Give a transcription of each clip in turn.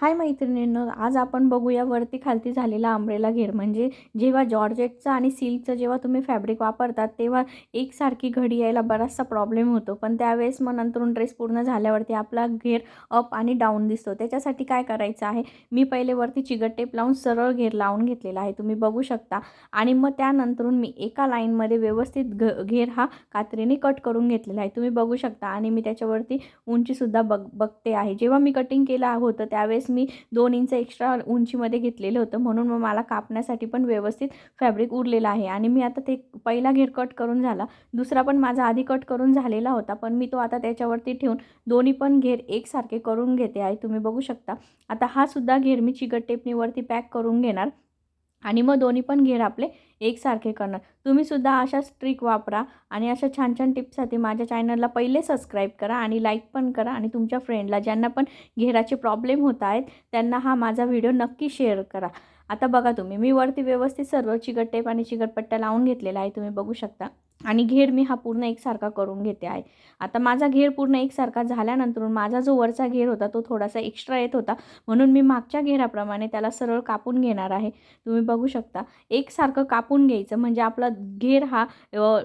हाय मैत्रिणींनो आज आपण बघूया वरती खालती झालेला अंब्रेला घेर. म्हणजे जेव्हा जॉर्जेटचं आणि सिल्कचं जेव्हा तुम्ही फॅब्रिक वापरतात तेव्हा एकसारखी घडी यायला बराचसा प्रॉब्लेम होतो. पण त्यावेळेस मग नंतरून ड्रेस पूर्ण झाल्यावरती आपला घेर अप आणि डाऊन दिसतो. त्याच्यासाठी काय करायचं आहे? मी पहिले वरती चिगट टेप लावून सरळ घेर लावून घेतलेला आहे. तुम्ही बघू शकता. आणि मग त्यानंतरून मी एका लाईनमध्ये व्यवस्थित घ घेर हा कात्रीने कट करून घेतलेला आहे. तुम्ही बघू शकता. आणि मी त्याच्यावरती उंचीसुद्धा बघ बघते आहे. जेव्हा मी कटिंग केलं होतं त्यावेळेस मी दोन इंच एक्स्ट्रा उंचीमध्ये घेतलेलं होतं. म्हणून मग मला कापण्यासाठी पण व्यवस्थित फॅब्रिक उरलेलं आहे. आणि मी आता ते पहिला घेर कट करून झाला. दुसरा पण माझा आधी कट करून झालेला होता. पण मी तो आता त्याच्यावरती ठेवून दोन्ही पण घेर एकसारखे करून घेते आहे तुम्ही बघू शकता. आता हा सुद्धा घेर मी चिकट टेपनीवरती पॅक करून घेणार. आणि मग दोन्ही पण घेर आपले एकसारखे करणार. तुम्हीसुद्धा अशाच ट्रिक वापरा आणि अशा छान छान टिप्ससाठी माझ्या चॅनलला पहिले सबस्क्राईब करा आणि लाईक पण करा आणि तुमच्या फ्रेंडला ज्यांना पण घेराचे प्रॉब्लेम होत आहेत त्यांना हा माझा व्हिडिओ नक्की शेअर करा. आता बघा तुम्ही मी वरती व्यवस्थित सर्व चिकट टेप आणि चिकटपट्ट्या लावून घेतलेला आहे तुम्ही बघू शकता. आणि घेर मी हा पूर्ण एकसारखा करून घेते आहे आता माझा घेर पूर्ण एकसारखा झाल्यानंतर माझा जो वरचा घेर होता तो थोडासा एक्स्ट्रा येत होता. म्हणून मी मागच्या घेराप्रमाणे त्याला सरळ कापून घेणार आहे. तुम्ही बघू शकता एकसारखं कापून घ्यायचं म्हणजे आपला घेर हा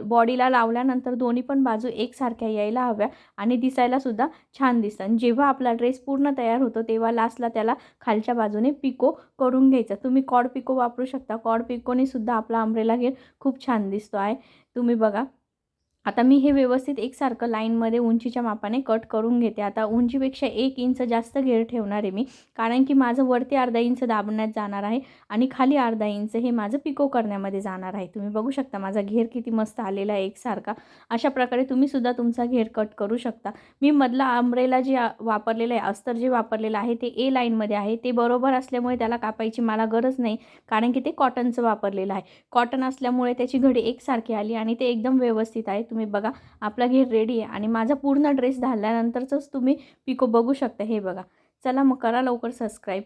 बॉडीला लावल्यानंतर दोन्ही पण बाजू एकसारख्या यायला हव्या आणि दिसायलासुद्धा छान दिसतं. आणि जेव्हा आपला ड्रेस पूर्ण तयार होतो तेव्हा लास्टला त्याला खालच्या बाजूने पिको करून घ्यायचा. तुम्ही कॉड पिको वापरू शकता. कॉड पिकोने सुद्धा आपला अंब्रेला घेर खूप छान दिसतो आहे. तुम्ही बघा. आता मी हे व्यवस्थित एकसारखं लाईनमध्ये उंचीच्या मापाने कट करून घेते. आता उंचीपेक्षा एक इंच जास्त घेर ठेवणार आहे मी कारण की माझं वरती अर्धा इंच दाबण्यात जाणार आहे आणि खाली अर्धा इंच हे माझं पिको करण्यामध्ये जाणार आहे. तुम्ही बघू शकता माझा घेर किती मस्त आलेला आहे एकसारखा. अशा प्रकारे तुम्हीसुद्धा तुमचा घेर कट करू शकता. मी मधला आंब्रेला जे वापरलेलं आहे अस्तर जे वापरलेलं आहे ते ए लाईनमध्ये आहे. ते बरोबर असल्यामुळे त्याला कापायची मला गरज नाही कारण की ते कॉटनचं वापरलेलं आहे. कॉटन असल्यामुळे त्याची घडी एकसारखी आली आणि ते एकदम व्यवस्थित आहे. तुम्ही बघा आपला घेर रेडी आहे आणि माझा पूर्ण ड्रेस घालल्यानंतरच तुम्ही पिको बघू शकता हे बघा. चला मग करा लवकर सबस्क्राईब